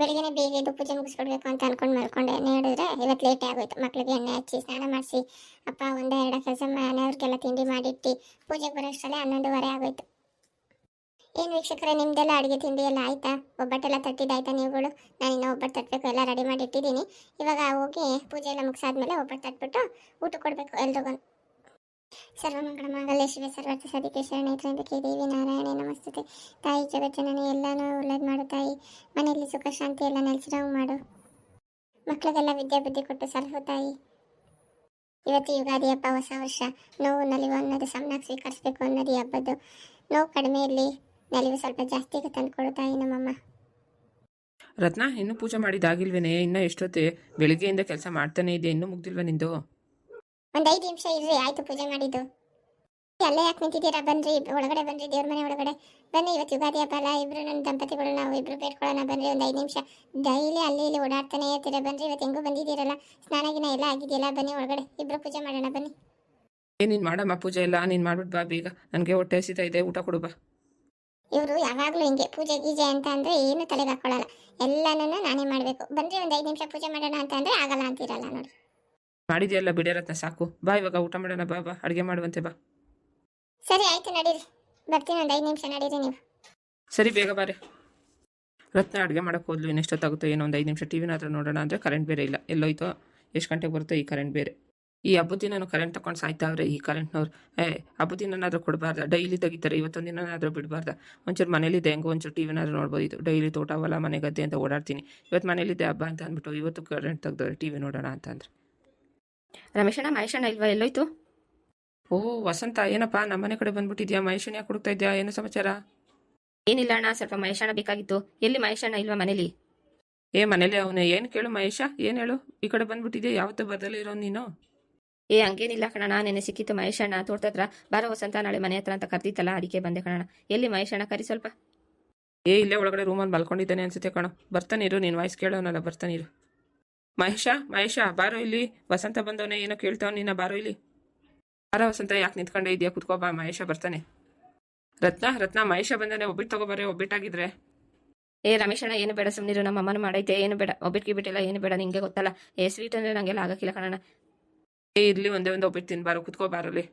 ಬೆಳಿಗ್ಗೆನೆ ಬೇಗ ಎದ್ದು ಪೂಜೆ ಮುಗಿಸ್ಕೊಡ್ಬೇಕು ಅಂತ ಅನ್ಕೊಂಡು ಮಲ್ಕೊಂಡೆ. ಹೇಳಿದ್ರೆ ಇವತ್ತು ಲೇಟ್ ಆಗೋಯ್ತು. ಮಕ್ಳಿಗೆ ಎಣ್ಣೆ ಹಚ್ಚಿ ಸ್ನಾನ ಮಾಡಿಸಿ, ಅಪ್ಪ ಒಂದೇ ಎರಡು ಕೆಲಸ ಮನೆಯವ್ರಿಗೆಲ್ಲ ತಿಂಡಿ ಮಾಡಿಟ್ಟು ಪೂಜೆಗೆ ಬರೋಷ್ಟರಲ್ಲೇ ಹನ್ನೊಂದುವರೆ ಆಗೋಯ್ತು. ಏನು ವೀಕ್ಷಕರೇ, ನಿಮ್ದೆಲ್ಲ ಅಡುಗೆ ತಿಂಡಿ ಎಲ್ಲ ಆಯ್ತಾ? ಒಬ್ಬಟ್ಟೆಲ್ಲ ತಟ್ಟಿದ್ದಾಯ್ತಾ ನೀವುಗಳು? ನಾನು ಇನ್ನೂ ಒಬ್ಬಟ್ಟು ತಟ್ಟಬೇಕು ಎಲ್ಲ ರೆಡಿ ಮಾಡಿ ಇಟ್ಟಿದ್ದೀನಿ ಇವಾಗ ಹೋಗಿ ಪೂಜೆ ಎಲ್ಲ ಮುಗಿಸಾದ್ಮೇಲೆ ಒಬ್ಬಟ್ಟು ತಟ್ಬಿಟ್ಟು ಊಟ ಕೊಡಬೇಕು ಎಲ್ರಿಗೂ. ಸರ್ವಮಂಗಳ ಮಂಗಲ ಶಿವ ಸರ್ವರ್ಥ ಸದಿಕೆ ಶರಣೇತ್ರಂದಕ್ಕೆ ದೇವಿ ನಾರಾಯಣೇ ನಮಸ್ತೆ ತಾಯಿ ಜಗಜ್ಜನನೇ, ಎಲ್ಲಾನು ಒಳ್ಳೇದು ಮಾಡು ತಾಯಿ. ಮನೆಯಲ್ಲಿ ಸುಖ, ಶಾಂತಿ ಎಲ್ಲ ನೆಲೆಸಿರೋ ಮಾಡು. ಮಕ್ಕಳಿಗೆಲ್ಲ ವಿದ್ಯಾಬುದ್ಧಿ ಕೊಟ್ಟು ಸಲಹು ತಾಯಿ. ಇವತ್ತು ಯುಗಾದಿ ಹಬ್ಬ ಹೊಸ ವರ್ಷ. ನೋವು, ನಲಿವು ಅನ್ನೋದು ಸಮನಾಗಿ ಸ್ವೀಕರಿಸಬೇಕು ಅನ್ನೋದು ಹಬ್ಬದ್ದು. ನೋವು ಕಡಿಮೆ ಇರಲಿ, ನಲಿವು ಸ್ವಲ್ಪ ಜಾಸ್ತಿಗೆ ತಂದುಕೊಡು ತಾಯಿ ನಮ್ಮಮ್ಮ. ರತ್ನ, ಇನ್ನೂ ಪೂಜೆ ಮಾಡಿದಾಗಿಲ್ವೇನೆ ಇನ್ನೂ ಎಷ್ಟೊತ್ತೆ? ಬೆಳಿಗ್ಗೆಯಿಂದ ಕೆಲಸ ಮಾಡ್ತಾನೆ ಇದೆ ಇನ್ನೂ ಮುಗ್ದಿಲ್ವ ನಿಂದು? ಒಂದು ಐದು ನಿಮಿಷ ಇರ್ರಿ ಆಯ್ತು ಪೂಜೆ ಮಾಡಿದ್ದು. ಅಲ್ಲೇ ಯಾಕೆ ನಿಂತಿದ್ದೀರಾ? ಬನ್ರಿ ಒಳಗಡೆ ಬನ್ರಿ ದೇವ್ರ ಮನೆ ಒಳಗಡೆ. ಬನ್ನಿ ಇವತ್ತು ಯುಗಾದಿ ಹಬ್ಬ ಅಲ್ಲ ಇಬ್ರು ನನ್ನ ದಂಪತಿಗಳು ನಾವು ಇಬ್ರು ಬೇಡ್ಕೊಳ್ಳೋಣ ಬನ್ರಿ ಒಂದು ಐದು ನಿಮಿಷ. ಡೈಲಿ ಅಲ್ಲಿ ಇಲ್ಲಿ ಓಡಾಡ್ತಾನೆ ಇರ್ತೀರ? ಬನ್ರಿ ಇವತ್ತು ಹೆಂಗೂ ಬಂದಿದ್ದೀರಲ್ಲ? ಸ್ನಾನ ಗಿನ ಎಲ್ಲ ಆಗಿದೆಯಲ್ಲ? ಬನ್ನಿ ಒಳಗಡೆ ಇಬ್ರು ಪೂಜೆ ಮಾಡೋಣ ಬನ್ನಿ. ಏ ನೀನು ಮಾಡಮ್ಮ ಪೂಜೆ ಇಲ್ಲ ನೀನು ಮಾಡ್ಬಿಟ್ಟು ಬಾ ಬೇಗ. ನನಗೆ ಹೊಟ್ಟೆ ಹಸಿತಾ ಇದೆ ಊಟ ಕೊಡು ಬಾ. ಇವರು ಯಾವಾಗಲೂ ಹಿಂಗೆ ಪೂಜೆ ಗೀಜೆ ಅಂತ ಅಂದ್ರೆ ಏನು ತಲೆಗೆ ಹಾಕೊಳ್ಳಲ್ಲ. ಎಲ್ಲನೂ ನಾನೇ ಮಾಡಬೇಕು. ಬನ್ರಿ ಒಂದು ಐದು ನಿಮಿಷ ಪೂಜೆ ಮಾಡೋಣ ಅಂತ ಅಂದ್ರೆ ಆಗಲ್ಲ ಅಂತಿರಲ್ಲ ನೋಡಿ ಮಾಡಿದ್ಯಲ್ಲ ಬಿಡೇ ರತ್ನ ಸಾಕು. ಬಾ ಇವಾಗ ಊಟ ಮಾಡೋಣ ಬಾ ಬಾ. ಅಡುಗೆ ಮಾಡುವಂತೆ ಬಾ. ಸರಿ ಆಯ್ತು ನಡೀರಿ. ಬರ್ತೀನಿ ಒಂದು ಐದು ನಿಮಿಷ ನಡೀರಿ ನೀವು. ಸರಿ ಬೇಗ ಬಾರೆ. ರತ್ನ ಅಡುಗೆ ಮಾಡೋಕೆ ಹೋದ್ಲು. ಇನ್ನೆಷ್ಟೊತ್ತಾಗುತ್ತೋ ಏನೋ ಒಂದು ಐದು ನಿಮಿಷ ಟಿ ವಿನ ಹತ್ರ ನೋಡೋಣ ಅಂದರೆ ಕರೆಂಟ್ ಬೇರೆ ಇಲ್ಲ. ಎಲ್ಲೋಯ್ತೋ? ಎಷ್ಟು ಗಂಟೆಗೆ ಬರುತ್ತೋ ಈ ಕರೆಂಟ್ ಬೇರೆ. ಈ ಹಬ್ಬದ ಕರೆಂಟ್ ತಗೊಂಡು ಸಾಯ್ತಾವ್ರೆ ಈ ಕರೆಂಟ್ನವ್ರು ಏ ಹಬ್ಬದ ದಿನನಾದ್ರೂ ಕೊಡಬಾರ್ದ? ಡೈಲಿ ತೆಗಿತಾರೆ ಇವತ್ತೊಂದು ದಿನನಾದರೂ ಬಿಡಬಾರ್ದ? ಒಂಚೂರು ಮನೇಲಿದ್ದೆ ಹೆಂಗೋ ಒಂಚೂರು ಟಿ ವಿನಾದ್ರೂ ನೋಡ್ಬೋದು. ಇದು ಡೈಲಿ ತೋಟ ಹೊಲ ಮನೆ ಗದ್ದೆ ಅಂತ ಓಡಾಡ್ತೀನಿ. ಇವತ್ತು ಮನೇಲಿದ್ದೆ ಹಬ್ಬ ಅಂತ ಅಂದ್ಬಿಟ್ಟು ಇವತ್ತು ಕರೆಂಟ್ ತೆಗ್ದವ್ರೆ ಟಿ ವಿ ನೋಡೋಣ ಅಂತ ಅಂದ್ರೆ. ರಮೇಶಣ್ಣ ಮಹೇಶಣ್ಣ ಇಲ್ವಾ? ಎಲ್ಲೋಯ್ತು? ಓ ವಸಂತ ಏನಪ್ಪ ನಮ್ಮನೆ ಕಡೆ ಬಂದ್ಬಿಟ್ಟಿದ್ಯಾ? ಮಹೇಶನ್ ಯಾಕೆ ಹುಡುಕ್ತಾ ಇದ್ಯಾ? ಏನು ಸಮಾಚಾರ? ಏನಿಲ್ಲ ಅಣ್ಣ ಸ್ವಲ್ಪ ಮಹೇಶಣ್ಣ ಬೇಕಾಗಿತ್ತು. ಎಲ್ಲಿ ಮಹೇಶಣ್ಣ ಇಲ್ವಾ ಮನೇಲಿ? ಏ ಮನೇಲಿ ಅವನು. ಏನು ಕೇಳು ಮಹೇಶ ಏನು ಹೇಳು? ಈ ಕಡೆ ಬಂದ್ಬಿಟ್ಟಿದ್ಯಾ? ಯಾವತ್ತೂ ಬದಲೇ ಇರೋ ನೀನು? ಏ ಹಂಗೇನಿಲ್ಲ ಕಣಣ್ಣ ನೆನೆ ಸಿಕ್ಕಿತ್ತು ಮಹೇಶಣ್ಣ. ತೋಟದತ್ರ ಬಾರೋ ವಸಂತ ನಾಳೆ ಮನೆ ಹತ್ರ ಅಂತ ಕರ್ದಿತ್ತಲ್ಲ ಅದಕ್ಕೆ ಬಂದೆ ಕಣಣ್ಣ. ಎಲ್ಲಿ ಮಹೇಶಣ್ಣ ಕರಿ ಸ್ವಲ್ಪ. ಏ ಇಲ್ಲೇ ಒಳಗಡೆ ರೂಮಲ್ಲಿ ಮಲ್ಕೊಂಡಿದ್ದಾನೆ ಅನ್ಸುತ್ತೆ ಕಣೋ. ಬರ್ತಾನಿರು ನೀನು ವಾಯ್ಸ್ ಕೇಳೋನಲ್ಲ ಬರ್ತಾನಿರು ಮಹೇಶ ಮಹೇಶ ಬಾರೋ ಇಲ್ಲಿ. ವಸಂತ ಬಂದವನೇ ಏನೋ ಕೇಳ್ತಾವ ನೀನ ಬಾರೋ ಇಲ್ಲಿ. ಬಾರ ವಸಂತ ಯಾಕೆ ನಿಂತ್ಕೊಂಡೆ ಇದೆಯಾ? ಕುತ್ಕೋಬ ಬಾ ಮಹೇಶ ಬರ್ತಾನೆ. ರತ್ನ ರತ್ನ ಮಹೇಶ ಬಂದಾನೆ ಒಬ್ಬಿಟ್ಟು ತಗೋಬಾರೆ ಒಬ್ಬಿಟ್ಟಾಗಿದ್ರೆ. ಏ ರಮೇಶಣ್ಣ ಏನು ಬೇಡ ಸುಮ್ಮನಿರು ನಮ್ಮ ಅಮ್ಮನ ಮಾಡೈತೆ ಏನು ಬೇಡ. ಒಬ್ಬಿಟ್ಗೆ ಬಿಟ್ಟಿಲ್ಲ ಏನು ಬೇಡ ನಿಂಗೆ ಗೊತ್ತಲ್ಲ. ಏ ಸ್ವೀಟ್ ಅಂದ್ರೆ ನಂಗೆಲ್ಲ ಆಗಕ್ಕಿಲ್ಲ ಕಣಣ್ಣ. ಏ ಇರ್ಲಿ ಒಂದೇ ಒಂದು ಒಬ್ಬಿಟ್ಟು ತಿನ್ಬಾರು ಕುತ್ಕೋ ಬಾರಲ್ಲಿ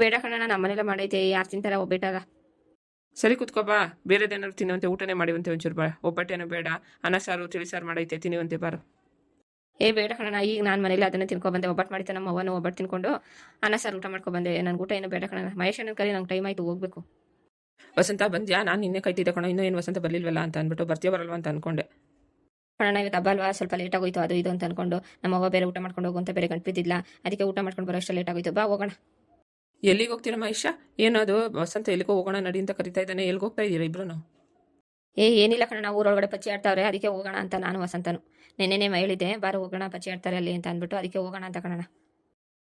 ಬೇಡ ಕಣಣ್ಣ ನಮ್ಮನೆಲ್ಲ ಮಾಡೈತೆ ಯಾರು ತಿಂತಾರ ಒಬ್ಬಿಟ್ಟಾರ ಸರಿ ಕುತ್ಕೋ ಬಾ. ಬೇರೆದೇನಾದ್ರು ತಿನ್ನುವಂತೆ ಊಟನೇ ಮಾಡಿವಂತೆ ಒಂಚೂರು ಬಾ. ಒಬ್ಬಟ್ಟೇನೋ ಬೇಡ. ಅನ್ನ ಸಾರು ತಿಳಿಸಾರು ಮಾಡೈತೆ ತಿನ್ನುವಂತೆ ಬಾರೋ. ಏ ಬೇಡ ಕಣ ಈಗ ನಾನು ಮನೇಲಿ ಅದನ್ನ ತಿನ್ಕೊ ಬಂದೆ. ಒಬ್ಬಟ್ಟು ಮಾಡಿದ್ದೆ ನಮ್ಮ ಅವನು ಒಬ್ಬಟ್ಟು ತಿನ್ಕೊಂಡು ಅನ್ನ ಸಾರು ಊಟ ಮಾಡ್ಕೊ ಬಂದೆ. ನನ್ನ ಊಟ ಏನು ಬೇಡ ಕಣಣ್ಣ. ಮಹೇಶಣ್ಣನ ಕರಿ ನಂಗೆ ಟೈಮ್ ಆಯ್ತು ಹೋಗ್ಬೇಕು. ವಸಂತ ಬಂದ್ಯಾ? ನಾನು ನಿನ್ನೆ ಕೈತಿದ್ದೆ ಕಣ. ಇನ್ನೂ ಏನು ವಸಂತ ಬರಲಿಲ್ವಲ್ಲ ಅಂತ ಅಂದ್ಬಿಟ್ಟು ಬರ್ತೀಯ ಬರಲ್ವ ಅಂತ ಅನ್ಕೊಂಡೆ. ಕಣಣ್ಣ ಇವತ್ತು ಹಬ್ಬ ಅಲ್ವಾ? ಸ್ವಲ್ಪ ಲೇಟ್ ಆಗೋಯ್ತು ಅದು ಇದು ಅಂತ ಅನ್ಕೊಂಡು ನಮ್ಮ ಅವ್ವ ಬೇರೆ ಊಟ ಮಾಡ್ಕೊಂಡು ಹೋಗು ಅಂತ ಬೇರೆ ಗಂಟ್ಬಿದ್ದಿಲ್ಲ ಅದಕ್ಕೆ ಊಟ ಮಾಡ್ಕೊಂಡು ಬರೋ ಅಷ್ಟು ಲೇಟ್ ಆಗೋಯ್ತು. ಬಾ ಹೋಗೋಣ. ಎಲ್ಲಿಗೆ ಹೋಗ್ತೀರಾ ಮಹೇಶ? ಏನದು? ವಸಂತ ಎಲ್ಲಿಗೋ ಹೋಗೋಣ ನಡಿ ಅಂತ ಕರಿತಾ ಇದ್ದಾನೆ. ಎಲ್ಲಿಗೆ ಹೋಗ್ತಾ ಇದ್ದೀರಾ ಇಬ್ರು ಏ ಏನಿಲ್ಲ ಕಣ ನಾವು ಊರೊಳಗಡೆ ಪಚ್ಚಿ ಆಡ್ತಾವ್ರೆ ಅದಕ್ಕೆ ಹೋಗೋಣ ಅಂತ ನಾನು ವಸಂತನು. ನೆನ್ನೆನೇ ಹೇಳಿದೆ ಬಾರ ಹೋಗೋಣ ಪಚ್ಚಿ ಆಡ್ತಾರೆ ಅಲ್ಲಿ ಅಂತ ಅಂದ್ಬಿಟ್ಟು ಅದಕ್ಕೆ ಹೋಗೋಣ ಅಂತ ಕಣಣ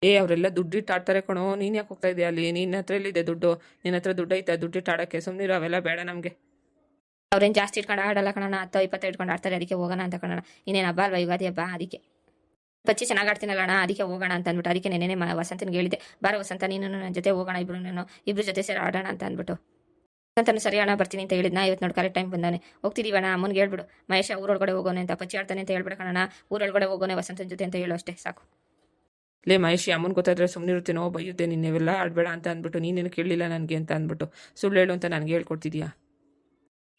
ಏ ಅವರೆಲ್ಲ ದುಡ್ಡಿಟ್ಟು ಆಡ್ತಾರೆ ಕಣೋ ನೀನು ಯಾಕೆ ಹೋಗ್ತಾ ಇದೆಯಾ ಅಲ್ಲಿ? ನಿನ್ನ ಹತ್ರ ಎಲ್ಲಿದೆ ದುಡ್ಡು? ನಿನ್ನ ಹತ್ರ ದುಡ್ಡು ಐತೆ ದುಡ್ಡಿಟ್ಟು ಆಡೋಕ್ಕೆ ಸುಮ್ಮನಿರು ಅವೆಲ್ಲ ಬೇಡ ನಮಗೆ. ಅವ್ರೇನು ಜಾಸ್ತಿ ಇಟ್ಕೊಂಡು ಆಡಲ್ಲ ಕಣಣ್ಣ ಹತ್ತು ಇಪ್ಪತ್ತು ಇಟ್ಕೊಂಡು ಆಡ್ತಾರೆ ಅದಕ್ಕೆ ಹೋಗೋಣ ಅಂತ ಕಣಣ್ಣ. ಇನ್ನೇನು ಹಬ್ಬ ಅಲ್ವಾ ಯುಗಾದಿ ಹಬ್ಬ? ಅದಕ್ಕೆ. ಪಚ್ಚಿ ಚೆನ್ನಾಗಿ ಆಡ್ತೀನಲ್ಲ ಅಣ್ಣ ಅದಕ್ಕೆ ಹೋಗೋಣ ಅಂತ ಅಂದ್ಬಿಟ್ಟು ಅದಕ್ಕೆ ನೆನ್ನೆ ವಸಂತನಿಗೆ ಹೇಳಿದೆ. ಬಾರ ವಸಂತ ನೀನು ನನ್ನ ಜೊತೆ ಹೋಗೋಣ ಇಬ್ರು ನಾನು ಇಬ್ರು ಜೊತೆ ಸೇರಿ ಆಡೋಣ ಅಂತ ಅಂದ್ಬಿಟ್ಟು. ವಸಂತನು ಸರಿ ಅಣ್ಣ ಬರ್ತೀನಿ ಅಂತ ಹೇಳಿದ್ನ ಇವತ್ತು ನೋಡಿ ಕರೆಕ್ಟ್ ಟೈಮ್ ಬಂದಾನೆ. ಹೋಗ್ತಿದೀವಣ್ಣ ಅಮ್ಮನಿಗೆ ಹೇಳ್ಬಿಡು. ಮಹೇಶ ಊರೊಳಗಡೆ ಹೋಗೋಣ ಅಂತ ಪಚ್ಚಿ ಆಡ್ತಾನೆ ಅಂತ ಹೇಳ್ಬಿಡ ಕಣ ಊರೊಳಗಡೆ ಹೋಗೋಣ ವಸಂತನ ಜೊತೆ ಅಂತ ಹೇಳು ಅಷ್ಟೇ, ಸಾಕು. ಲೇ ಮಹೇಶಿ ಅಮ್ಮನ ಗೊತ್ತಾದ್ರೆ ಸುಮ್ಮನಿರುತ್ತೇನೋ ಬೈಯುತ್ತೆ ನೀನೆಲ್ಲ ಆಡಬೇಡ ಅಂತ ಅಂದ್ಬಿಟ್ಟು, ನೀನೇನು ಕೇಳಲಿಲ್ಲ ನನಗೆ ಅಂತ ಅಂದ್ಬಿಟ್ಟು. ಸುಳ್ಳು ಹೇಳು ಅಂತ ನನಗೆ ಹೇಳ್ಕೊಡ್ತಿದ್ಯಾ?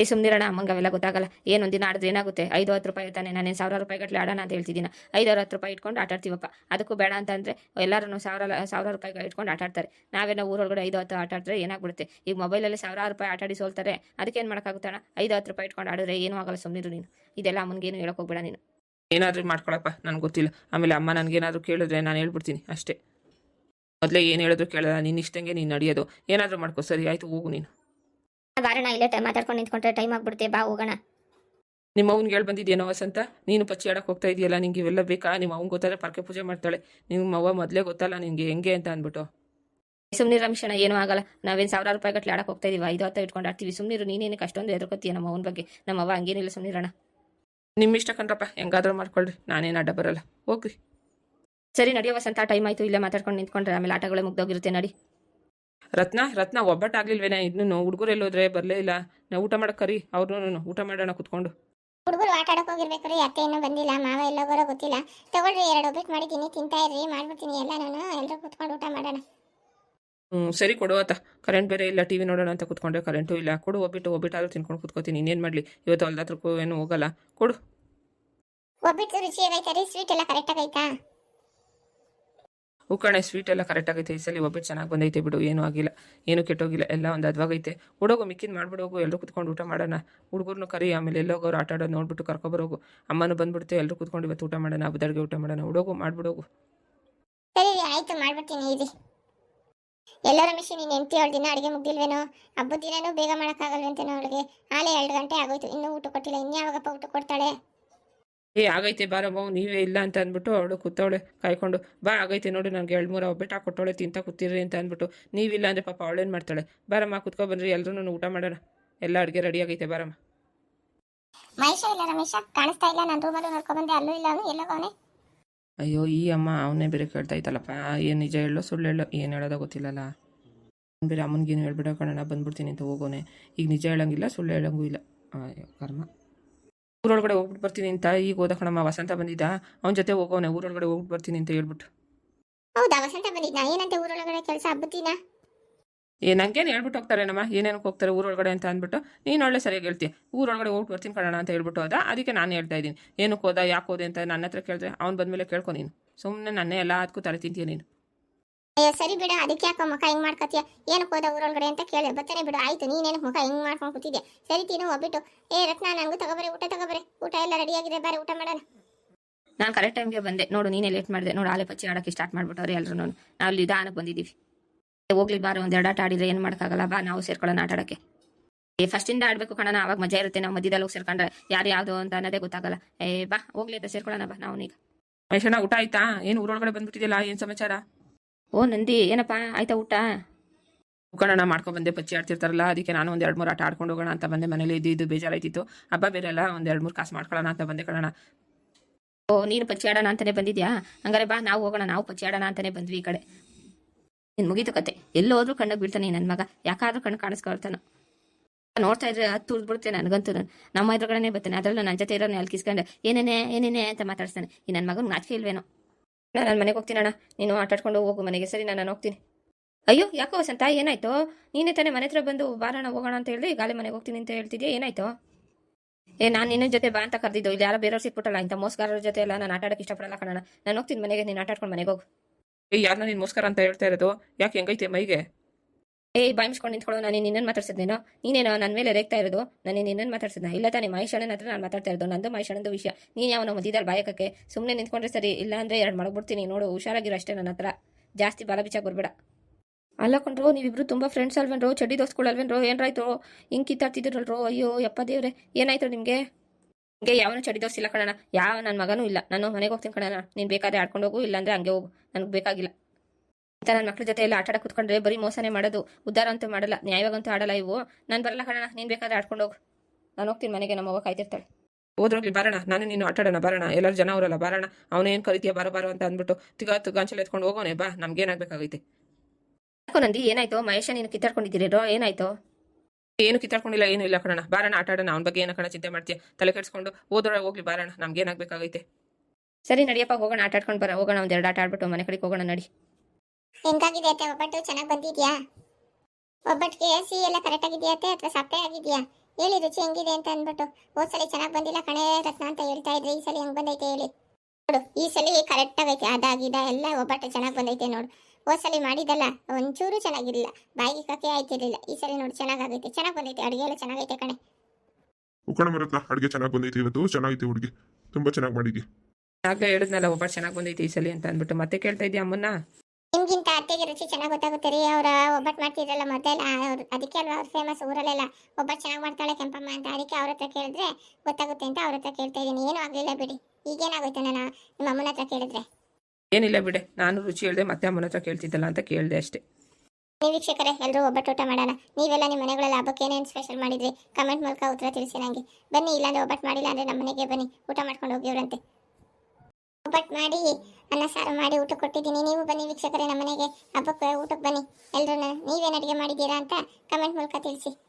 ಏ ಸುಮ್ಮನಿರೋಣ ಅಮ್ಮಂಗೆ ಅವೆಲ್ಲ ಗೊತ್ತಾಗಲ್ಲ ಒಂದಿನ ಆಡಿದ್ರೆ ಏನಾಗುತ್ತೆ? ಐದು, ಹತ್ತು ರೂಪಾಯಿ ತಾನೆ ನಾನೇನು ಸಾವಿರ ರೂಪಾಯಿ ಗಟ್ಟಲೆ ಆಡೋಣ ಅಂತ ಹೇಳ್ತಿದ್ದೀನಿ? ಐದು ಹತ್ತು ರೂಪಾಯಿ ಇಟ್ಕೊಂಡು ಆಟಾಡ್ತೀವಪ್ಪ. ಅದಕ್ಕೂ ಬೇಡ ಅಂತ ಅಂದರೆ ಎಲ್ಲರೂ ಸಾವಿರ ಸಾವಿರ ರೂಪಾಯಿ ಇಟ್ಕೊಂಡು ಆಟಾಡ್ತಾರೆ. ನಾವೇನೋ ಊರೊಳಗಡೆ ಐದು, ಹತ್ತು ಆಟ ಆಡಿದ್ರೆ ಏನಾಗ್ಬಿಡುತ್ತೆ? ಈಗ ಮೊಬೈಲಲ್ಲಿ ಸಾವಿರಾರು ರೂಪಾಯಿ ಆಟಾಡಿ ಸೋಲ್ತಾರೆ. ಅದಕ್ಕೆ ಏನು ಮಾಡೋಕ್ಕಾಗುತ್ತಣ್ಣ? ಐದು, ಹತ್ತು ರೂಪಾಯಿ ಇಟ್ಕೊಂಡು ಆಡಿದ್ರೆ ಏನೂ ಆಗಲ್ಲ ಸುಮ್ಮನಿರು ನೀನು. ಇದೆಲ್ಲ ಅಮ್ಮನಿಗೇನು ಹೇಳಕ್ ಹೋಗ್ಬೇಡ ನೀನು. ಏನಾದರೂ ಮಾಡ್ಕೊಳಪ್ಪ, ನನಗೆ ಗೊತ್ತಿಲ್ಲ. ಆಮೇಲೆ ಅಮ್ಮ ನನಗೇನಾದರೂ ಕೇಳಿದ್ರೆ ನಾನು ಹೇಳ್ಬಿಡ್ತೀನಿ ಅಷ್ಟೇ. ಮೊದಲೇ ಏನು ಹೇಳಿದ್ರು ಕೇಳಲ್ಲ, ನೀನು ಇಷ್ಟಂಗೆ ನೀನು ನಡೆಯೋದು. ಏನಾದರೂ ಮಾಡ್ಕೋ, ಸರಿ, ಆಯಿತು, ಹೋಗು ನೀನು. ಬಾರಣ ಇಲ್ಲೇ ಟೈಮ್ ಮಾತಾಡ್ಕೊಂಡು ನಿಂತ್ಕೊಂಡ್ರೆ ಟೈಮ್ ಆಗ್ಬಿಡುತ್ತೆ ಬಾ ಹೋಗೋಣ. ನಿಮ್ಮ ಅವ್ನಿಗೆ ಹೇಳಿ ಬಂದಿದ್ಯೇನೋ ವಸಂತ ನೀನು ಪಚ್ಚಿ ಆಡಕ್ಕೆ ಹೋಗ್ತಾ ಇದೆಯಲ್ಲ ನಿಂಗೆ ಇವೆಲ್ಲ ಬೇಕಾ? ನಿಮ್ಮ ಅವ್ನು ಗೊತ್ತಾದ್ರೆ ಪರ್ಕೆ ಪೂಜೆ ಮಾಡ್ತಾಳೆ. ನಿಮ್ಮ ಅವ್ವ ಮೊದಲೇ ಗೊತ್ತಲ್ಲ ನಿಂಗೆ ಹೆಂಗೆ ಅಂತ ಅಂದ್ಬಿಟ್ಟು. ಸುಮ್ನಿ ರಮೇಶಣ್ಣ ಏನೂ ಆಗಲ್ಲ. ನಾವೇನು ಸಾವಿರ ರೂಪಾಯಿ ಗಟ್ಟಲೆ ಆಡಕ್ಕೆ ಹೋಗ್ತಾ ಇದೀವಿ ಐದು ಹತ್ತು ಇಟ್ಕೊಂಡು ಆಡ್ತೀವಿ. ಸುಮ್ಮನಿರು ನೀನೇನಕ್ಕೆ ಅಷ್ಟೊಂದು ಎದುರ್ಕೊತೀಯ ನಮ್ಮ ಅವನ ಬಗ್ಗೆ? ನಮ್ಮ ಅವ್ವ ಹಂಗೇನಿಲ್ಲ ಸುಮ್ನಿರಣ ನಿಮ್ಮ ಇಷ್ಟ ಕಣ್ರಪ್ಪ ಹೆಂಗಾದ್ರೂ ಮಾಡ್ಕೊಳ್ರಿ. ನಾನೇನು ಅಡ್ಡ ಬರಲ್ಲ. ಹೋಗ್ರಿ. ಸರಿ ನಡೆಯೋ ವಸಂತ ಟೈಮ್ ಆಯಿತು. ಇಲ್ಲೇ ಮಾತಾಡ್ಕೊಂಡು ನಿಂತ್ಕೊಂಡ್ರೆ ಆಮೇಲೆ ಆಟಗಳೇ ಮುಗ್ದೋಗಿರುತ್ತೆ ನಡಿ. ರತ್ನ ರತ್ನ ಒಬ್ಬಟ್ಟಾಗ್ಲಿಲ್ವೇನೆ ಇನ್ನೂ ಹುಡುಗರು ಎಲ್ಲೋದ್ರೆ ಬರಲೇ ಇಲ್ಲ. ನಾ ಊಟ ಮಾಡಕ್ಕೆ ಕರಿ. ಅವ್ರನ್ನೂ ಊಟ ಮಾಡೋಣ ಕುತ್ಕೊಂಡು. ಹುಡುಗರು ಆಟ ಆಡಕ್ ಹೋಗಿರ್ಬೇಕ್ರಿ ಅತ್ತೆ ಇನ್ನೂ ಬಂದಿಲ್ಲ. ಮಾವ ಎಲ್ಲೋಗೋರೋ ಗೊತ್ತಿಲ್ಲ. ತಗೊಳ್ರಿ ಎರಡು ಒಬ್ಬಟ್ಟು ಮಾಡಿದ್ದೀನಿ. ತಿಂತಾ ಇರ್ರಿ. ಮಾಡ್ಬಿಡ್ತೀನಿ. ಎಲ್ಲ ನಾನು. ಎಲ್ಲರೂ ಕುತ್ಕೊಂಡು ಊಟ ಮಾಡೋಣ. ಹ್ಞೂ ಸರಿ ಕೊಡು ಆತ. ಕರೆಂಟ್ ಬೇರೆ ಇಲ್ಲ. ಟಿ ವಿ ನೋಡೋಣ ಅಂತ ಕುತ್ಕೊಂಡೆ. ಕರೆಂಟು ಇಲ್ಲ. ಕೊಡು ಒಬ್ಬಿಟ್ಟು ಒಬ್ಬಿಟ್ಟಾದ್ರೂ ತಿನ್ಕೊಂಡು ಕುತ್ಕೋತೀನಿ. ಇನ್ನೇನು ಮಾಡಲಿ? ಇವತ್ತು ಹೊಲ್ದ ಹತ್ರಕ್ಕೂ ಏನು ಹೋಗಲ್ಲ. ಕೊಡು. ಒಬ್ಬಿಟ್ಟು ರುಚಿ ಆಗೈತೆ ರೀ? ಸ್ವೀಟ್ ಎಲ್ಲ ಕರೆಕ್ಟಾಗಿ ಐತಾ ಉಕ್ಕಣೆ ಸ್ವೀಟ್ ಎಲ್ಲ ಕರೆಕ್ಟ್ ಆಗೈತೆ, ಈ ಸಲ ಒಬ್ಬಟ್ಟು ಚೆನ್ನಾಗಿ ಬಂದೈತೆ ಬಿಡು, ಏನೂ ಆಗಿಲ್ಲ, ಏನೂ ಕೆಟ್ಟೋಗಿಲ್ಲ, ಎಲ್ಲ ಒಂದು ಅದ್ವಾಗೈತೆ. ಹುಡುಗು ಮಿಕ್ಕಿನ ಮಾಡ್ಬಿಡೋಗು ಎಲ್ಲರೂ ಕುತ್ಕೊಂಡು ಊಟ ಮಾಡೋಣ. ಹುಡುಗರ್ನು ಕರಿ, ಆಮೇಲೆ ಎಲ್ಲೋಗೋರು ಆಟ ಆಡೋದು ನೋಡ್ಬಿಟ್ಟು ಕರ್ಕೊಬರೋಗು. ಅಮ್ಮನೂ ಬಂದ್ಬಿಡ್ತು ಎಲ್ಲರೂ ಕುತ್ಕೊಂಡು ಇವತ್ತು ಊಟ ಮಾಡೋಣ ಬದರ್ಗೆ ಊಟ ಮಾಡೋಣ. ಹುಡುಗು ಮಾಡ್ಬಿಡೋಗು ಸರಿ ಆಯ್ತು, ಮಾಡ್ಬಿಡ್ತೀನಿ, ಇರಿ. ಎಲ್ಲರ ನೀನು ಎಂಟು ಏಳು ದಿನ ಅಡುಗೆ ಮುಗ್ದಿಲ್ವೇನೋ? ಹಬ್ಬದ ದಿನನೂ ಬೇಗ ಮಾಡೋಕ್ಕಾಗಲ್ವಂತೇನೋ ಅವಳಿಗೆ? ಆಲೆ ಎರಡು ಗಂಟೆ ಆಗೋಯ್ತು, ಇನ್ನೂ ಊಟ ಕೊಟ್ಟಿಲ್ಲ, ಇನ್ಯಾವಾಗಪ್ಪ ಊಟ ಕೊಡ್ತಾಳೆ? ಏ ಆಗೈತೆ ಬಾರಮ್ಮ ನೀವೇ ಇಲ್ಲ ಅಂತ ಅಂದ್ಬಿಟ್ಟು ಅವಳು ಕೂತವಳೆ ಕಾಯ್ಕೊಂಡು ಬಾ ಆಗೈತೆ ನೋಡಿ ನನಗೆ ಎರಡು ಮೂರು ಒಬ್ಬಟ್ಟು ಹಾಕೊಟ್ಟವಳೆ ತಿಂತ ಕೂತಿರ್ರಿ ಅಂತ ಅಂದ್ಬಿಟ್ಟು ನೀವಿಲ್ಲ ಅಂದರೆ ಪಾಪ ಅವಳೇನು ಮಾಡ್ತಾಳೆ? ಬಾರಮ್ಮ ಕೂತ್ಕೊ ಬನ್ರಿ ಎಲ್ಲರೂ ಊಟ ಮಾಡೋಣ. ಎಲ್ಲ ಅಡುಗೆ ರೆಡಿ ಆಗೈತೆ ಬಾರಮ್ಮ. ಮಹೇಶ ಇಲ್ಲ ರಮೇಶ ಕಾಣಿಸ್ತಾ ಇಲ್ಲ ನಾನು ರೂಮಲ್ಲೂ ನೋಡ್ಕೊಂಡ್ಬಂದೆ ಅಲ್ಲೂ ಇಲ್ಲ ಅವನು ಎಲ್ಲೋ ಅವನೇ. ಅಯ್ಯೋ ಈ ಅಮ್ಮ ಅವನೇ ಬೇರೆ ಕೇಳ್ತಾ ಇತ್ತಲ್ಲಪ್ಪ ಏನು ನಿಜ ಹೇಳೋ ಸುಳ್ಳು ಹೇಳೋ ಏನು ಹೇಳೋದೋ ಗೊತ್ತಿಲ್ಲಲ್ಲ. ಬೇರೆ ಬೇರೆ ಅಮ್ಮನಿಗೇನು ಹೇಳ್ಬಿಡೋ ಕಣ ಬಂದ್ಬಿಡ್ತೀನಿ ಅಂತ ಹೋಗೋನೆ. ಈಗ ನಿಜ ಹೇಳಂಗಿಲ್ಲ ಸುಳ್ಳು ಹೇಳಂಗೂ ಇಲ್ಲ. ಅಯ್ಯೋ ಕರ್ಮ. ಊರೊಳಗಡೆ ಹೋಗ್ಬಿಟ್ಟು ಬರ್ತೀನಿ ಅಂತ ಈಗ ಹೋದ ಕಣಮ್ಮ ವಸಂತ ಬಂದಿದ್ದ. ಅವನ ಜೊತೆ ಹೋಗೋನೆ ಊರೊಳಗಡೆ ಹೋಗ್ಬಿಟ್ಟು ಬರ್ತೀನಿ ಅಂತ ಹೇಳ್ಬಿಟ್ಟು ಹೌದಾ ವಸಂತ ಬಂದಿದ್ನಾ? ಏನಂತೆ ಊರೊಳಗಡೆ ಕೆಲಸ ಹಬ್ಬದ ದಿನ ಏ ನಂಗೇನು ಹೇಳ್ಬಿಟ್ಟು ಹೋಗ್ತಾರೆ ನಮ್ಮ ಏನೇನಕ್ಕೆ ಹೋಗ್ತಾರೆ ಊರೊಳಗಡೆ ಅಂತ ಅಂದ್ಬಿಟ್ಟು ನೀನು ಒಳ್ಳೆ ಸರಿಯಾಗಿ ಹೇಳ್ತೀಯ ಊರೊಳಗಡೆ ಹೋಗ್ಬಿಟ್ಟು ಬರ್ತೀನಿ ಕಣಣ ಅಂತ ಹೇಳ್ಬಿಟ್ಟು ಹೋದ. ಅದಕ್ಕೆ ನಾನು ಹೇಳ್ತಾ ಇದ್ದೀನಿ. ಏನಕ್ಕೆ ಹೋದ ಯಾಕೆ ಹೋದೆ ಅಂತ ನನ್ನ ಹತ್ರ ಕೇಳಿದ್ರೆ ಅವ್ನು ಬಂದಮೇಲೆ ಕೇಳ್ಕೊ ನೀನು. ಸುಮ್ಮನೆ ನನ್ನೇ ಎಲ್ಲ ಅದಕ್ಕೂ ತಲೆ ತಿಂತೀಯ ನೀನು. ಅಯ್ಯೋ ಸರಿ ಬಿಡು ಅದಕ್ಕೆ ಯಾಕೋ ಮುಖ ಹೆಂಗ್ ಮಾಡ್ಕೊತೀಯ? ಏನಕ್ಕೆ ಹೋದ ಊರೊಳಗಡೆ ಅಂತ ಕೇಳಿ. ಬರ್ತಾನೆ ಬಿಡು ಆಯ್ತು ನೀನೇನಕ್ಕೆ ಮುಖ ಹಿಂಗ್ ಮಾಡ್ಕೊಂಡು ಕೂತಿದ್ಯಾ? ಸರಿ ತಿನ್ನು ಒಬ್ಬಿಟ್ಟು. ಏ ರತ್ನ ನನಗೂ ತಗೋಬರಿ ಊಟ ತಗೋಬರಿ ಊಟ ಎಲ್ಲ ರೆಡಿ ಆಗಿದೆ ಬಾರಿ ಊಟ ಮಾಡೋಣ. ನಾನು ಕರೆಕ್ಟ್ ಟೈಮ್ಗೆ ಬಂದೆ. ನೋಡು ನೀನೇ ಲೇಟ್ ಮಾಡಿದೆ. ನೋಡು ಆಲೆ ಪಚ್ಚಿ ಆಡಕ್ಕೆ ಸ್ಟಾರ್ಟ್ ಮಾಡ್ಬಿಟ್ಟವ್ರೆ ಎಲ್ಲರೂ ನಾವು ಅಲ್ಲಿ ನಿಧಾನಕ್ಕೆ ಬಂದಿದ್ದೀವಿ. ಏ, ಹೋಗ್ಲಿ ಬಾರು ಒಂದು ಎರಡು ಆಟ ಆಡಿದ್ರೆ ಏನು ಮಾಡೋಕ್ಕಾಗಲ್ಲ? ಬಾ ನಾವು ಸೇರ್ಕೊಳ್ಳೋಣ ಆಟ ಆಡೋಕ್ಕೆ. ಏ ಫಸ್ಟಿಂದ ಆಡಬೇಕು ಕಣ ಅವಾಗ ಮಜಾ ಇರುತ್ತೆ. ನಾವು ಮಧ್ಯದಲ್ಲಿ ಹೋಗಿ ಸೇರ್ಕೊಂಡ್ರೆ ಯಾರು ಯಾವುದು ಅಂತ ಅನ್ನೋದೇ ಗೊತ್ತಾಗಲ್ಲ. ಏ ಬಾ ಹೋಗ್ಲಿ ಅಂತ ಸೇರ್ಕೊಳ್ಳೋಣ ಬಾ ನಾವು ಈಗ ಮಹೇಶಣ್ಣ ಊಟ ಆಯ್ತಾ? ಏನು ಊರೊಳಗಡೆ ಬಂದ್ಬಿಟ್ಟಿದ್ಯಲ್ಲ ಏನು ಸಮಾಚಾರ? ಓ ನಂದಿ ಏನಪ್ಪ? ಆಯ್ತಾ ಊಟ? ಹೋಗೋಣ ಮಾಡ್ಕೊಂಡು ಬಂದೆ ಪಚ್ಚಿ ಆಡ್ತಿರ್ತಾರಲ್ಲ ಅದಕ್ಕೆ ನಾನು ಒಂದು ಎರಡು ಮೂರು ಆಟ ಆಡ್ಕೊಂಡು ಹೋಗೋಣ ಅಂತ ಬಂದೆ. ಮನೇಲಿ ಇದು ಇದು ಬೇಜಾರಾಯ್ತಿತ್ತು. ಹಬ್ಬ ಬೇರೆ ಅಲ್ಲ ಒಂದು ಎರಡು ಮೂರು ಕಾಸು ಮಾಡ್ಕೊಳ್ಳೋಣ ಅಂತ ಬಂದೆ ಕಣಣ ಓ ನೀನು ಪಚ್ಚಿ ಆಡೋಣ ಅಂತಾನೆ ಬಂದಿದ್ಯಾ? ಹಂಗಾರೆ ಬಾ ನಾವು ಹೋಗೋಣ ನಾವು ಪಚ್ಚಿ ಆಡೋಣ ಅಂತಾನೆ ಬಂದ್ವಿ ಈ ಕಡೆ. ನೀನು ಮುಗಿತು ಕತೆ. ಎಲ್ಲೋದ್ರೂ ಕಣ್ಣಿಗೆ ಬೀಳ್ತಾನೆ ನನ್ನ ಮಗ. ಯಾಕಾದ್ರೂ ಕಣ್ಣು ಕಾಣಿಸ್ಕೊಳ್ತಾನ. ನೋಡ್ತಾ ಇದ್ರೆ ಹತ್ತು ಉಳ್ದ್ಬಿಡುತ್ತೆ ನನಗಂತೂ. ನಮ್ಮ ಎದುರುಗಡೆನೆ ಬರ್ತಾನೆ. ಅದ್ರಲ್ಲೂ ನನ್ನ ಜೊತೆ ಇರೋನು ಅಲ್ಲಿ ಕಿಸ್ಕೊಂಡು ಏನೇನೆ ಏನೇನೆ ಅಂತ ಮಾತಾಡ್ಸ್ತಾನೆ. ಈ ನನ್ನ ಮಗನ ನಾಚಿಕೆ ಇಲ್ವೇನೋ. ನಾನು ಮನೆಗೆ ಹೋಗ್ತೀನಣ್ಣ ನೀನು ಆಟಾಡ್ಕೊಂಡು ಹೋಗು, ಮನೆಗೆ ಸರಿ ನಾನು ಹೋಗ್ತೀನಿ. ಅಯ್ಯೋ, ಯಾಕೋ ವಸಂತ, ಏನಾಯ್ತು? ನೀನೇ ತಾನೇ ಮನೆ ಹತ್ರ ಬಂದು ಬಾರಣ, ಹೋಗೋಣ ಅಂತ ಹೇಳಿ ಗಾಳಿ ಮನೆಗೆ ಹೋಗ್ತೀನಿ ಅಂತ ಹೇಳ್ತಿದ್ಯಾ? ಏನಾಯ್ತು? ಏ, ನಾನು ನಿನ್ನ ಜೊತೆ ಬಾ ಅಂತ ಕರೆದಿದ್ದು. ಇಲ್ಲಿ ಯಾರೋ ಬೇರೆಯವ್ರು ಸಿಕ್ಬಿಟ್ಟಲ್ಲ ಇಂಥ ಮೋಸ್ಕಾರರ ಜೊತೆ ಎಲ್ಲ ನಾನು ಆಟಾಡಕ್ಕೆ ಇಷ್ಟಪಡಲ್ಲ ಕಣ ನಾನು ಹೋಗ್ತೀನಿ ಮನೆಗೆ, ನೀನು ಆಟಾಡ್ಕೊಂಡು ಮನೆಗೆ ಹೋಗು. ಏ ಯಾರನ್ನ ನೀನು ಮೋಸ್ಕರ ಅಂತ ಹೇಳ್ತಾ ಇರೋದು? ಯಾಕೆ ಹೆಂಗೈತೆ ಮೈಗೆ? ಏಯ್ ಬಾಯ್ ಮುಚ್ಕೊಂಡು ನಾನು ನಿನ್ನನ್ನು ಮಾತಾಡ್ಸಿದ್ದೇನೋ ನೀನೇನೋ ನನ್ನ ಮೇಲೆ ರೇಗ್ತಾ ಇರೋದು? ನಾನು ನಿನ್ನನ್ನು ಮಾತಾಡ್ಸಿದ್ನ? ಇಲ್ಲ ತಾನೇ ಮಹೇಶಣ್ಣನ ಹತ್ರ ನಾನು ಮಾತಾಡ್ತಾ ಇರೋದು. ನಂದು ಮಹೇಶಣ್ಣಂದು ವಿಷಯ. ನೀನು ಯಾವನೋ ಮಧ್ಯದಲ್ಲಿ ಬಾಯಕಕ್ಕೆ. ಸುಮ್ಮನೆ ನಿಂತ್ಕೊಂಡ್ರೆ ಸರಿ, ಇಲ್ಲ ಅಂದ್ರೆ ಎರಡು ಮಾಡ್ಬಿಡ್ತೀನಿ ನೋಡು, ಹುಷಾರಾಗಿರೋ ಅಷ್ಟೇ ನನ್ನ ಹತ್ರ. ಜಾಸ್ತಿ ಬಾಲ ಬಿಚ್ಚಾಕ್ ಬರ್ಬೇಡ. ಅಲ್ಲ ಕೊಂಡ್ರು ನೀವಿಬ್ರು ತುಂಬ ಫ್ರೆಂಡ್ಸ್ ಅಲ್ವೇನ್ರೋ? ಚಡ್ಡಿ ದೋಸ್ಗಳಲ್ವೇನ್ರೋ ಏನಾಯ್ತು ಹಿಂಗೆ ಕಿತ್ತಾಡ್ತಿದ್ರಲ್ರೋ ಅಯ್ಯೋ, ಯಪ್ಪ ದೇವ್ರೆ. ಏನಾಯ್ತು ನಿಮಗೆ? ಹಿಂಗೆ ಯಾವನು ಚಡಿ ದೋಸ್ತಿಲ್ಲ ಕಣಣ ಯಾವ ನನ್ನ ಮಗನೂ ಇಲ್ಲ. ನಾನು ಮನೆಗೆ ಹೋಗ್ತೀನಿ ಕಣಣ ನೀನು ಬೇಕಾದ್ರೆ ಆಡ್ಕೊಂಡು ಹೋಗು, ಇಲ್ಲಾಂದ್ರೆ ಹಂಗೆ ಹೋಗು. ನನಗೆ ಬೇಕಾಗಿಲ್ಲ. ಅಂತ ನನ್ನ ಮಕ್ಳ ಜೊತೆ ಎಲ್ಲ ಆಟ ಆಡ ಕುತ್ಕೊಂಡ್ರೆ ಬರೀ ಮೋಸನೇ ಮಾಡೋದು. ಉದ್ದಾರ ಅಂತೂ ಮಾಡಲ್ಲ ನ್ಯಾಯವಾಗಂತೂ ಆಡಲ್ಲ ಇವು. ನಾನು ಬರಲ್ಲ ಕಣಣ ನೀನು ಬೇಕಾದ್ರೆ ಆಡ್ಕೊಂಡು ಹೋಗು. ನಾನು ಹೋಗ್ತೀನಿ ಮನೆಗೆ ನಮ್ಮ ಅವ್ವ ಕಾಯ್ತಿರ್ತಾಳೆ. ಹೋದ್ರೋಗ್ಲಿ ಬರೋಣ ನಾನು ನೀನು ಆಟಾಡೋಣ ಬರೋಣ ಎಲ್ಲರೂ ಜನ ಅವರಲ್ಲ ಬರೋಣ ಅವನೇನು ಕರಿತೀಯ ಬರೋ ಬರೋ ಅಂತ ಅಂದ್ಬಿಟ್ಟು ತಿಗಾತು ಗಾಂಚಲ್ ಎತ್ಕೊಂಡು ಹೋಗೋನೆ ಬಾ ನಮ್ಗೇನಾಗಬೇಕಾಗೈತೆ ಯಾಕೋ ನಂದಿ ಏನಾಯ್ತು? ಮಹೇಶ ನೀನು ಕಿತ್ತಾಡ್ಕೊಂಡಿದ್ದೀರೋ ಏನಾಯ್ತು? ಏನು ಕಿತ್ತಾಡ್ಕೊಂಡಿಲ್ಲ ಏನು ಇಲ್ಲ ಕಣ ಬಾರಣ ಆಟ ಆಡೋಣ ಅವ್ನ ಬಗ್ಗೆ ಕಣ ಚಿಂತೆ ಮಾಡ್ತೀಯ? ತಲೆ ಕೆಡಿಸ್ಕೊಂಡು ಹೋದ್ರೊಳಗೆ ಹೋಗ್ಲಿ ಬಾರಣ ನಮ್ಗೇನಾಗಬೇಕಾಗೈತೆ ಸರಿ ನಡಿಯಪ್ಪ ಹೋಗೋಣ ಆಟಾಡ್ಕೊಂಡು ಬರ. ಹೋಗೋಣ ಒಂದೆರಡು ಎರಡು ಆಟ ಆಡ್ಬಿಟ್ಟು ಮನೆ ಕಡೆಗೆ ಹೋಗೋಣ ನಡಿ. ಹೆಂಗಾಗಿದೆ ಅತ್ತೆ? ಒಬ್ಬಟ್ಟು ಚೆನ್ನಾಗಿ ಬಂದಿದ್ಯಾ? ಒಬ್ಬಟ್ಟಿಗೆ ಸಿಹಿ ಎಲ್ಲ ಕರೆಕ್ಟ್ ಆಗಿದೆಯಾ ಅತ್ತೆ? ಅಥವಾ ಸಪ್ಪೆ ಆಗಿದೆಯಾ? ಹೇಳಿ ರುಚಿ ಹೆಂಗಿದೆ ಅಂತ ಅಂದ್ಬಿಟ್ಟು. ಹೋದ್ ಸಲ ಚೆನ್ನಾಗಿ ಬಂದಿಲ್ಲ ಕಣೆ ರತ್ನ ಅಂತ ಹೇಳ್ತಾ ಇದ್ರೆ ಈ ಸಲ ಹೆಂಗ್ ಬಂದೈತೆ ಹೇಳಿ. ನೋಡು ಈ ಸಲ ಕರೆಕ್ಟ್ ಆಗೈತೆ. ಅದಾಗಿದ ಎಲ್ಲ ಒಬ್ಬಟ್ಟು ಚೆನ್ನಾಗಿ ಬಂದೈತೆ ನೋಡು. ಹೋದ್ ಸಲ ಮಾಡಿದಲ್ಲ ಒಂಚೂರು ಚೆನ್ನಾಗಿರ್ಲಿಲ್ಲ. ಬಾಯಿಗೆ ಕಕ್ಕೆ ಆಯ್ತಿರ್ಲಿಲ್ಲ. ಈ ಸಲ ನೋಡಿ ಚೆನ್ನಾಗಾಗೈತೆ ಚೆನ್ನಾಗಿ ಬಂದೈತೆ. ಅಡುಗೆ ಎಲ್ಲ ಚೆನ್ನಾಗೈತೆ ಕಣೆ. ಉಕ್ಕಣ ಮರತ್ನ ಅಡುಗೆ ಚೆನ್ನಾಗಿ ಬಂದೈತೆ ಇವತ್ತು. ಚೆನ್ನಾಗೈತೆ ಹುಡುಗಿ. ತುಂಬಾ ಚೆನ್ನಾಗಿ ಮಾಡಿದ್ವಿ ಆಗಲೇ ಹೇಳಿದ್ನಲ್ಲ ಒಬ್ಬ ಚೆನ್ನಾಗಿ ಬಂದೈತೆ ಈ ಸಲ ಅಂತ ಅಂದ್ಬಿಟ್ಟು. ಮತ್ತೆ ಕೇಳ್ತಾ ಇದೀಯ ಅಮ್ಮನ್ನ? ನಿಮ್ಗಿಂತ ಅತ್ತೆಗೆ ರುಚಿ ಚೆನ್ನಾಗಿ ಗೊತ್ತಾಗುತ್ತೆ ರೀ ಅವರ ಒಬ್ಬಟ್ಟು ಮಾಡ್ತಿದ್ರಲ್ಲ ಮೊದಲೆಲ್ಲ ಅವ್ರು ಅದಕ್ಕೆ ಅಲ್ವಾ ಅವ್ರು ಫೇಮಸ್ ಊರಲ್ಲೆಲ್ಲ ಒಬ್ಬಟ್ಟು ಚೆನ್ನಾಗಿ ಮಾಡ್ತಾಳೆ ಕೆಂಪಮ್ಮ ಅಂತ ಅದಕ್ಕೆ ಅವ್ರ ಹತ್ರ ಕೇಳಿದ್ರೆ ಗೊತ್ತಾಗುತ್ತೆ ಅಂತ ಅವ್ರ ಹತ್ರ ಕೇಳ್ತಾ ಇದ್ದೀನಿ. ಏನೂ ಆಗಲಿಲ್ಲ ಬಿಡಿ. ಈಗೇನಾಗೋಯ್ತು ನಾನು ನಿಮ್ಮ ಅಮ್ಮನ ಹತ್ರ ಕೇಳಿದ್ರೆ? ಏನಿಲ್ಲ ಬಿಡಿ. ನಾನು ರುಚಿ ಹೇಳಿದೆ ಮತ್ತೆ ಅಮ್ಮನ ಹತ್ರ ಕೇಳ್ತಿದ್ದಲ್ಲ ಅಂತ ಕೇಳಿದೆ ಅಷ್ಟೇ. ನೀವು ವೀಕ್ಷಕರೇ ಎಲ್ಲರೂ ಒಬ್ಬಟ್ಟು ಊಟ ಮಾಡೋಣ. ನೀವೆಲ್ಲ ನಿಮ್ಮ ಮನೆಗಳಲ್ಲಿ ಹಬ್ಬಕ್ಕೆ ಏನೇನು ಸ್ಪೆಷಲ್ ಮಾಡಿದ್ರಿ? ಕಮೆಂಟ್ ಮೂಲಕ ಉತ್ತರ ತಿಳಿಸಿ ನನಗೆ ಬನ್ನಿ ಇಲ್ಲಾಂದ್ರೆ ಒಬ್ಬಟ್ಟು ಮಾಡಿಲ್ಲ ಅಂದರೆ ನಮ್ಮ ಮನೆಗೆ ಬನ್ನಿ. ಊಟ ಮಾಡ್ಕೊಂಡು ಹೋಗಿವ್ರಂತೆ ಒಬ್ಬಟ್ಟು ಮಾಡಿ, ಅನ್ನ, ಸಾರು ಮಾಡಿ ಊಟ ಕೊಟ್ಟಿದ್ದೀನಿ. ನೀವು ಬನ್ನಿ ವೀಕ್ಷಕರೇ ನಮ್ಮ ಮನೆಗೆ. ಹಬ್ಬಕ್ಕೆ ಊಟಕ್ಕೆ ಬನ್ನಿ. ಎಲ್ಲರೂ ನೀವೇನು ಅಡುಗೆ ಮಾಡಿದ್ದೀರಾ ಅಂತ ಕಮೆಂಟ್ ಮೂಲಕ ತಿಳಿಸಿ.